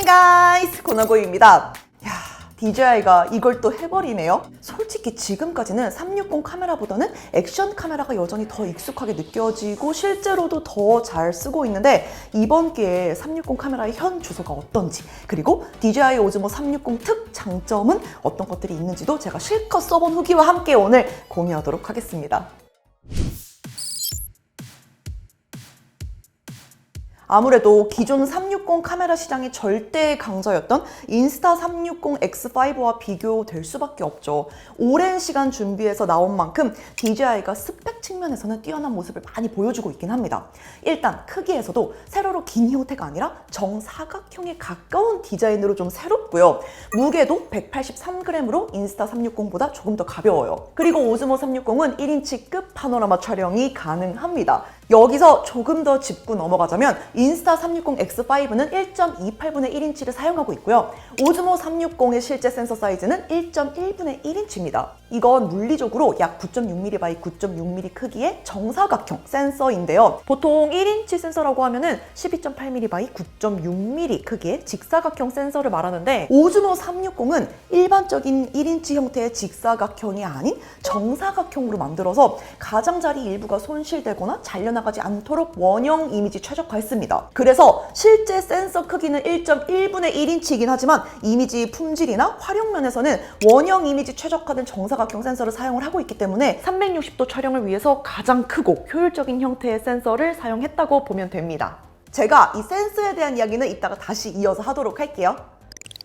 Hey 고나고입니다. 야, DJI가 이걸 또 해버리네요. 솔직히 지금까지는 360 카메라보다는 액션 카메라가 여전히 더 익숙하게 느껴지고 실제로도 더 잘 쓰고 있는데 이번 기회에 360 카메라의 현 주소가 어떤지 그리고 DJI 오즈모 360 특 장점은 어떤 것들이 있는지도 제가 실컷 써본 후기와 함께 오늘 공유하도록 하겠습니다. 아무래도 기존 360 카메라 시장의 절대 강자였던 인스타 360 X5와 비교될 수밖에 없죠. 오랜 시간 준비해서 나온 만큼 DJI가 스펙 측면에서는 뛰어난 모습을 많이 보여주고 있긴 합니다. 일단 크기에서도 세로로 긴 형태가 아니라 정사각형에 가까운 디자인으로 좀 새롭고요. 무게도 183g으로 인스타 360보다 조금 더 가벼워요. 그리고 오즈모 360은 1인치급 파노라마 촬영이 가능합니다. 여기서 조금 더 짚고 넘어가자면 인스타 360 X5는 1.28분의 1인치를 사용하고 있고요. 오즈모 360의 실제 센서 사이즈는 1.1분의 1인치입니다. 이건 물리적으로 약 9.6mm by 9.6mm 크기의 정사각형 센서인데요. 보통 1인치 센서라고 하면은 12.8mm by 9.6mm 크기의 직사각형 센서를 말하는데 오즈모 360은 일반적인 1인치 형태의 직사각형이 아닌 정사각형으로 만들어서 가장자리 일부가 손실되거나 잘려나가지 않도록 원형 이미지 최적화했습니다. 그래서 실제 센서 크기는 1.1분의 1인치이긴 하지만 이미지 품질이나 활용 면에서는 원형 이미지 최적화된 정사각형 센서를 사용을 하고 있기 때문에 360도 촬영을 위해서 가장 크고 효율적인 형태의 센서를 사용했다고 보면 됩니다. 제가 이 센서에 대한 이야기는 이따가 다시 이어서 하도록 할게요.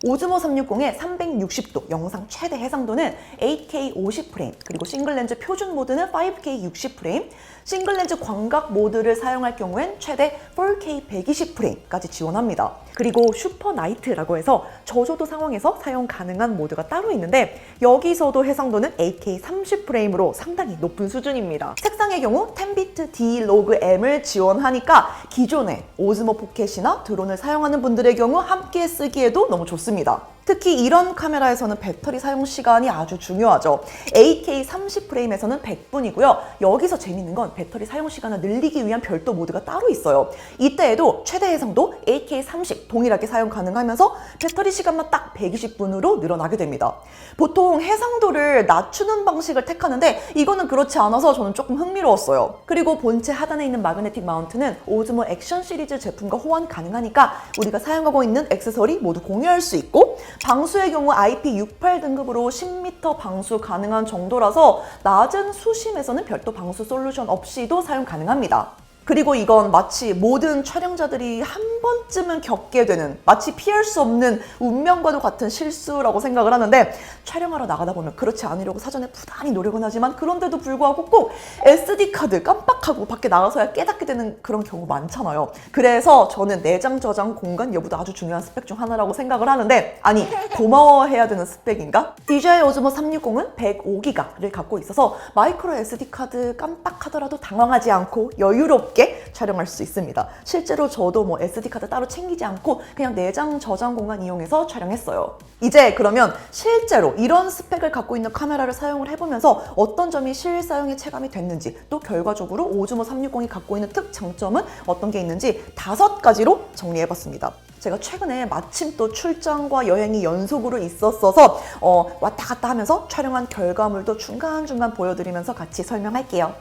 오즈모 360의 360도 영상 최대 해상도는 8K 50프레임 그리고 싱글렌즈 표준 모드는 5K 60프레임 싱글렌즈 광각 모드를 사용할 경우엔 최대 4K 120프레임까지 지원합니다. 그리고 슈퍼 나이트라고 해서 저조도 상황에서 사용 가능한 모드가 따로 있는데 여기서도 해상도는 8K 30프레임으로 상당히 높은 수준입니다. 색상의 경우 10비트 D 로그 M을 지원하니까 기존의 오즈모 포켓이나 드론을 사용하는 분들의 경우 함께 쓰기에도 너무 좋습니다. 좋습니다. 특히 이런 카메라에서는 배터리 사용 시간이 아주 중요하죠. 8K 30프레임에서는 100분이고요. 여기서 재밌는 건 배터리 사용 시간을 늘리기 위한 별도 모드가 따로 있어요. 이때에도 최대 해상도 8K 30 동일하게 사용 가능하면서 배터리 시간만 딱 120분으로 늘어나게 됩니다. 보통 해상도를 낮추는 방식을 택하는데 이거는 그렇지 않아서 저는 조금 흥미로웠어요. 그리고 본체 하단에 있는 마그네틱 마운트는 오즈모 액션 시리즈 제품과 호환 가능하니까 우리가 사용하고 있는 액세서리 모두 공유할 수 있고 방수의 경우 IP68 등급으로 10m 방수 가능한 정도라서 낮은 수심에서는 별도 방수 솔루션 없이도 사용 가능합니다. 그리고 이건 마치 모든 촬영자들이 한 번쯤은 겪게 되는 마치 피할 수 없는 운명과도 같은 실수라고 생각을 하는데 촬영하러 나가다 보면 그렇지 않으려고 사전에 부단히 노력은 하지만 그런데도 불구하고 꼭 SD카드 깜빡하고 밖에 나가서야 깨닫게 되는 그런 경우 많잖아요. 그래서 저는 내장 저장 공간 여부도 아주 중요한 스펙 중 하나라고 생각을 하는데 아니 고마워해야 되는 스펙인가? DJI 오즈모 360은 105기가를 갖고 있어서 마이크로 SD카드 깜빡하더라도 당황하지 않고 여유롭게 촬영할 수 있습니다. 실제로 저도 뭐 SD카드 따로 챙기지 않고 그냥 내장 저장 공간 이용해서 촬영했어요. 이제 그러면 실제로 이런 스펙을 갖고 있는 카메라를 사용을 해보면서 어떤 점이 실사용의 체감이 됐는지 또 결과적으로 오즈모 360이 갖고 있는 특 장점은 어떤 게 있는지 다섯 가지로 정리해봤습니다. 제가 최근에 마침 또 출장과 여행이 연속으로 있었어서 어, 왔다 갔다 하면서 촬영한 결과물도 중간중간 보여드리면서 같이 설명할게요.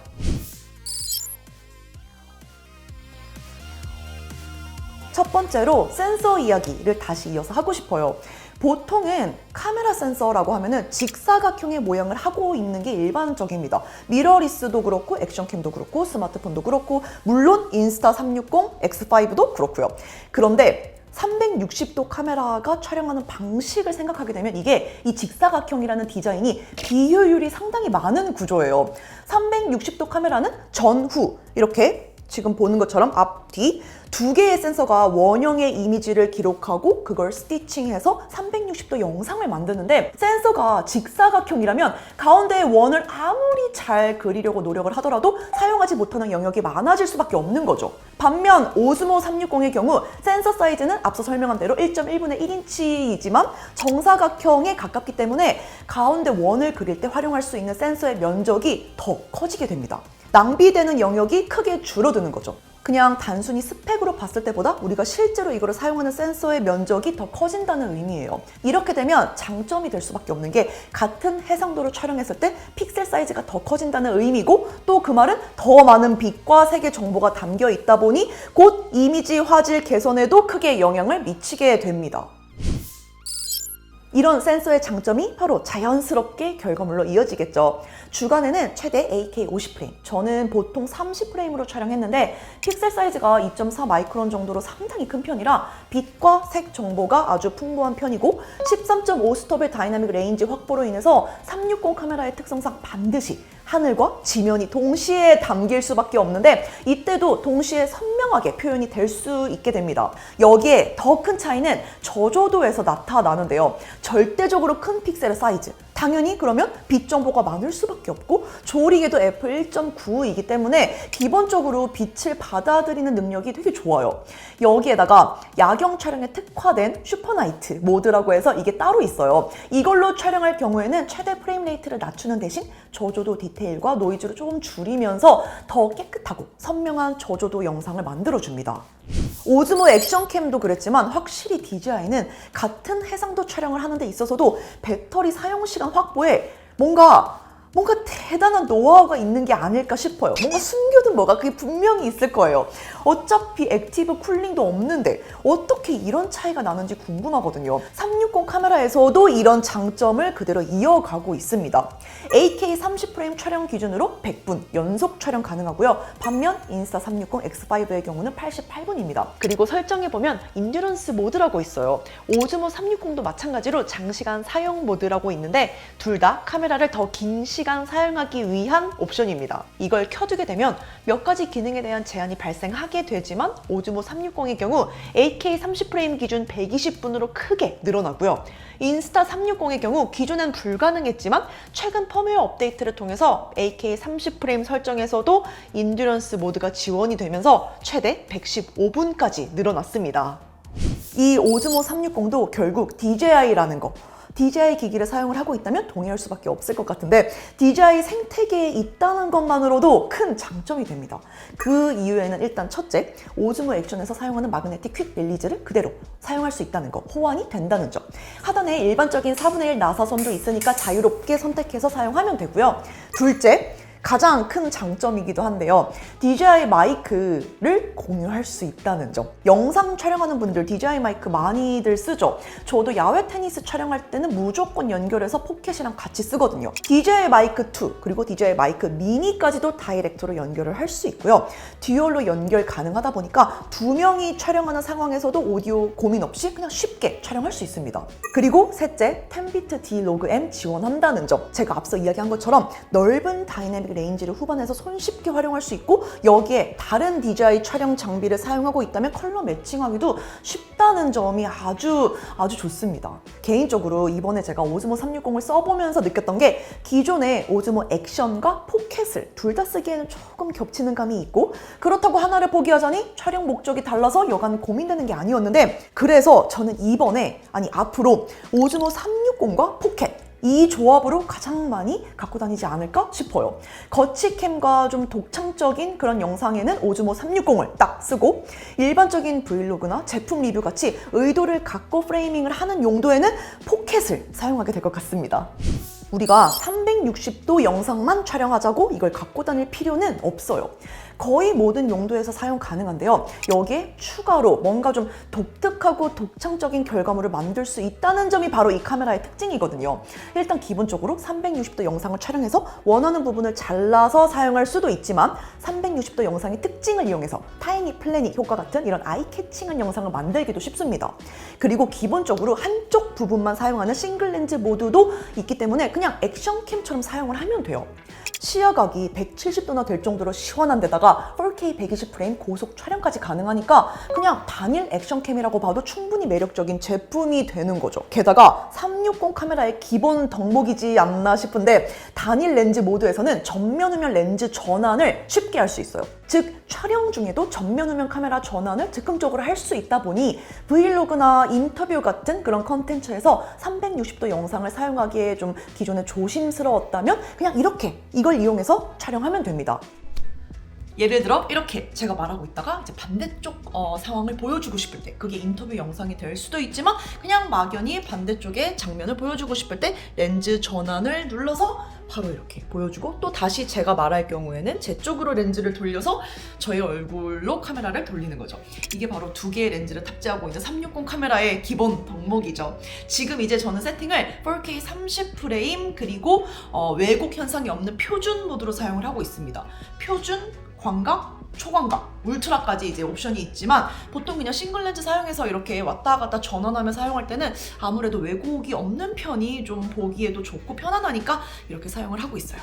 첫 번째로 센서 이야기를 다시 이어서 하고 싶어요. 보통은 카메라 센서라고 하면은 직사각형의 모양을 하고 있는 게 일반적입니다. 미러리스도 그렇고 액션캠도 그렇고 스마트폰도 그렇고 물론 인스타 360 X5도 그렇고요. 그런데 360도 카메라가 촬영하는 방식을 생각하게 되면 이게 이 직사각형이라는 디자인이 비효율이 상당히 많은 구조예요. 360도 카메라는 전후 이렇게 지금 보는 것처럼 앞, 뒤 두 개의 센서가 원형의 이미지를 기록하고 그걸 스티칭해서 360도 영상을 만드는데 센서가 직사각형이라면 가운데의 원을 아무리 잘 그리려고 노력을 하더라도 사용하지 못하는 영역이 많아질 수밖에 없는 거죠. 반면 오즈모 360의 경우 센서 사이즈는 앞서 설명한 대로 1.1분의 1인치이지만 정사각형에 가깝기 때문에 가운데 원을 그릴 때 활용할 수 있는 센서의 면적이 더 커지게 됩니다. 낭비되는 영역이 크게 줄어드는 거죠. 그냥 단순히 스펙으로 봤을 때보다 우리가 실제로 이거를 사용하는 센서의 면적이 더 커진다는 의미예요. 이렇게 되면 장점이 될 수밖에 없는 게 같은 해상도를 촬영했을 때 픽셀 사이즈가 더 커진다는 의미고 또 그 말은 더 많은 빛과 색의 정보가 담겨 있다 보니 곧 이미지 화질 개선에도 크게 영향을 미치게 됩니다. 이런 센서의 장점이 바로 자연스럽게 결과물로 이어지겠죠. 주간에는 최대 AK 50프레임, 저는 보통 30프레임으로 촬영했는데 픽셀 사이즈가 2.4 마이크론 정도로 상당히 큰 편이라 빛과 색 정보가 아주 풍부한 편이고 13.5 스톱의 다이나믹 레인지 확보로 인해서 360 카메라의 특성상 반드시 하늘과 지면이 동시에 담길 수밖에 없는데 이때도 동시에 선명하게 표현이 될 수 있게 됩니다. 여기에 더 큰 차이는 저조도에서 나타나는데요. 절대적으로 큰 픽셀의 사이즈. 당연히 그러면 빛 정보가 많을 수밖에 없고 조리개도 f1.9이기 때문에 기본적으로 빛을 받아들이는 능력이 되게 좋아요. 여기에다가 야경 촬영에 특화된 슈퍼나이트 모드라고 해서 이게 따로 있어요. 이걸로 촬영할 경우에는 최대 프레임 레이트를 낮추는 대신 저조도 디테일과 노이즈를 조금 줄이면서 더 깨끗하고 선명한 저조도 영상을 만들어줍니다. 오즈모 액션캠도 그랬지만 확실히 DJI는 같은 해상도 촬영을 하는 데 있어서도 배터리 사용 시간 확보에 뭔가 뭔가 대단한 노하우가 있는 게 아닐까 싶어요. 뭔가 숨겨둔 뭐가 그게 분명히 있을 거예요. 어차피 액티브 쿨링도 없는데 어떻게 이런 차이가 나는지 궁금하거든요. 360 카메라에서도 이런 장점을 그대로 이어가고 있습니다. AK 30프레임 촬영 기준으로 100분 연속 촬영 가능하고요. 반면 인스타 360 X5의 경우는 88분입니다. 그리고 설정해보면 인듀런스 모드라고 있어요. 오즈모 360도 마찬가지로 장시간 사용 모드라고 있는데 둘 다 카메라를 더 긴 시간 사용하기 위한 옵션입니다. 이걸 켜두게 되면 몇 가지 기능에 대한 제한이 발생하게 되지만 오즈모 360의 경우 AK 30프레임 기준 120분으로 크게 늘어나고요. 인스타 360의 경우 기존엔 불가능했지만 최근 펌웨어 업데이트를 통해서 AK 30프레임 설정에서도 인듀런스 모드가 지원이 되면서 최대 115분까지 늘어났습니다. 이 오즈모 360도 결국 DJI라는 거 DJI 기기를 사용을 하고 있다면 동의할 수밖에 없을 것 같은데 DJI 생태계에 있다는 것만으로도 큰 장점이 됩니다. 그 이유에는 일단 첫째, 오즈모 액션에서 사용하는 마그네틱 퀵 릴리즈를 그대로 사용할 수 있다는 거, 호환이 된다는 점. 하단에 일반적인 4분의 1 나사선도 있으니까 자유롭게 선택해서 사용하면 되고요. 둘째, 가장 큰 장점이기도 한데요. DJI 마이크를 공유할 수 있다는 점. 영상 촬영하는 분들 DJI 마이크 많이들 쓰죠. 저도 야외 테니스 촬영할 때는 무조건 연결해서 포켓이랑 같이 쓰거든요. DJI 마이크 2 그리고 DJI 마이크 미니까지도 다이렉트로 연결을 할 수 있고요. 듀얼로 연결 가능하다 보니까 두 명이 촬영하는 상황에서도 오디오 고민 없이 그냥 쉽게 촬영할 수 있습니다. 그리고 셋째, 10비트 D 로그 M 지원한다는 점. 제가 앞서 이야기한 것처럼 넓은 다이내믹 레인지를 후반에서 손쉽게 활용할 수 있고 여기에 다른 DJI 촬영 장비를 사용하고 있다면 컬러 매칭하기도 쉽다는 점이 아주 아주 좋습니다. 개인적으로 이번에 제가 오즈모 360을 써보면서 느꼈던 게 기존의 오즈모 액션과 포켓을 둘 다 쓰기에는 조금 겹치는 감이 있고 그렇다고 하나를 포기하자니 촬영 목적이 달라서 여간 고민되는 게 아니었는데 그래서 저는 이번에 아니 앞으로 오즈모 360과 포켓 이 조합으로 가장 많이 갖고 다니지 않을까 싶어요. 거치캠과 좀 독창적인 그런 영상에는 오즈모 360을 딱 쓰고 일반적인 브이로그나 제품 리뷰 같이 의도를 갖고 프레이밍을 하는 용도에는 포켓을 사용하게 될 것 같습니다. 우리가 360도 영상만 촬영하자고 이걸 갖고 다닐 필요는 없어요. 거의 모든 용도에서 사용 가능한데요. 여기에 추가로 뭔가 좀 독특하고 독창적인 결과물을 만들 수 있다는 점이 바로 이 카메라의 특징이거든요. 일단 기본적으로 360도 영상을 촬영해서 원하는 부분을 잘라서 사용할 수도 있지만 360도 영상의 특징을 이용해서 타이니 플래닛 효과 같은 이런 아이 캐칭한 영상을 만들기도 쉽습니다. 그리고 기본적으로 한쪽 부분만 사용하는 싱글 렌즈 모드도 있기 때문에 그냥 액션캠처럼 사용을 하면 돼요. 시야각이 170도나 될 정도로 시원한 데다가 4K 120프레임 고속 촬영까지 가능하니까 그냥 단일 액션캠이라고 봐도 충분히 매력적인 제품이 되는 거죠. 게다가 360 카메라의 기본 덕목이지 않나 싶은데 단일 렌즈 모드에서는 전면 후면 렌즈 전환을 쉽게 할 수 있어요. 즉 촬영 중에도 전면 후면 카메라 전환을 즉흥적으로 할 수 있다 보니 브이로그나 인터뷰 같은 그런 컨텐츠에서 360도 영상을 사용하기에 좀 기존에 조심스러웠다면 그냥 이렇게 이걸 이용해서 촬영하면 됩니다. 예를 들어 이렇게 제가 말하고 있다가 이제 반대쪽 어, 상황을 보여주고 싶을 때 그게 인터뷰 영상이 될 수도 있지만 그냥 막연히 반대쪽의 장면을 보여주고 싶을 때 렌즈 전환을 눌러서 바로 이렇게 보여주고 또 다시 제가 말할 경우에는 제 쪽으로 렌즈를 돌려서 저의 얼굴로 카메라를 돌리는 거죠. 이게 바로 두 개의 렌즈를 탑재하고 있는 360 카메라의 기본 덕목이죠. 지금 이제 저는 세팅을 4K 30프레임 그리고 어, 왜곡 현상이 없는 표준 모드로 사용을 하고 있습니다. 표준, 광각, 초광각, 울트라까지 이제 옵션이 있지만 보통 그냥 싱글 렌즈 사용해서 이렇게 왔다 갔다 전환하며 사용할 때는 아무래도 왜곡이 없는 편이 좀 보기에도 좋고 편안하니까 이렇게 사용을 하고 있어요.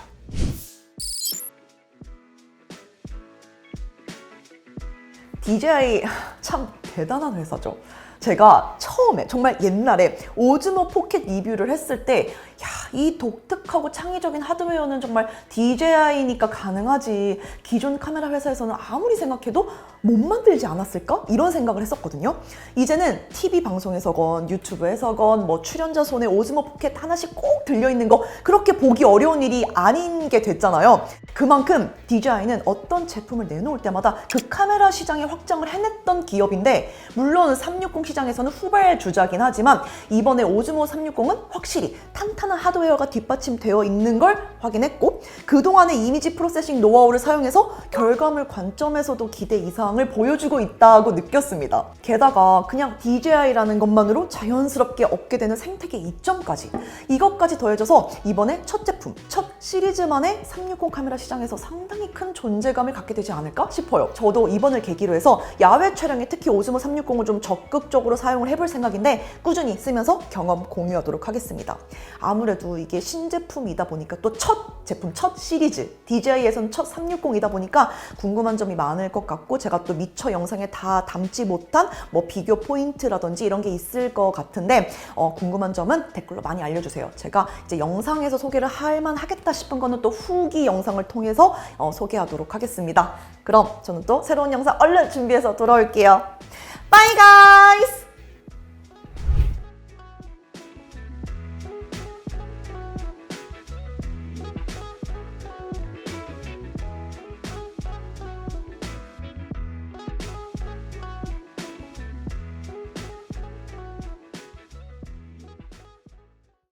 DJI 참 대단한 회사죠. 제가 처음에 정말 옛날에 오즈모 포켓 리뷰를 했을 때 야, 이 독특하고 창의적인 하드웨어는 정말 DJI니까 가능하지. 기존 카메라 회사에서는 아무리 생각해도 못 만들지 않았을까? 이런 생각을 했었거든요. 이제는 TV 방송에서건 유튜브에서건 뭐 출연자 손에 오즈모 포켓 하나씩 꼭 들려있는 거 그렇게 보기 어려운 일이 아닌 게 됐잖아요. 그만큼 DJI는 어떤 제품을 내놓을 때마다 그 카메라 시장의 확장을 해냈던 기업인데 물론 360 시장에서는 후발 주자긴 하지만 이번에 오즈모 360은 확실히 탄탄한 하드웨어가 뒷받침되어 있는 걸 확인했고 그동안의 이미지 프로세싱 노하우를 사용해서 결과물 관점에서도 기대 이상을 보여주고 있다고 느꼈습니다. 게다가 그냥 DJI라는 것만으로 자연스럽게 얻게 되는 생태계 이점까지 이것까지 더해져서 이번에 첫 제품, 첫 시리즈만의 360 카메라 시장에서 상당히 큰 존재감을 갖게 되지 않을까 싶어요. 저도 이번을 계기로 해서 야외 촬영에 특히 오즈모 360을 좀 적극적으로 사용을 해볼 생각인데 꾸준히 쓰면서 경험 공유하도록 하겠습니다. 아무래도 이게 신제품이다 보니까 또 첫 제품, 첫 시리즈 DJI에서는 첫 360이다 보니까 궁금한 점이 많을 것 같고 제가 또 미처 영상에 다 담지 못한 뭐 비교 포인트라든지 이런 게 있을 것 같은데 어, 궁금한 점은 댓글로 많이 알려주세요. 제가 이제 영상에서 소개를 할만 하겠다 싶은 거는 또 후기 영상을 통해서 어, 소개하도록 하겠습니다. 그럼 저는 또 새로운 영상 얼른 준비해서 돌아올게요. Bye guys!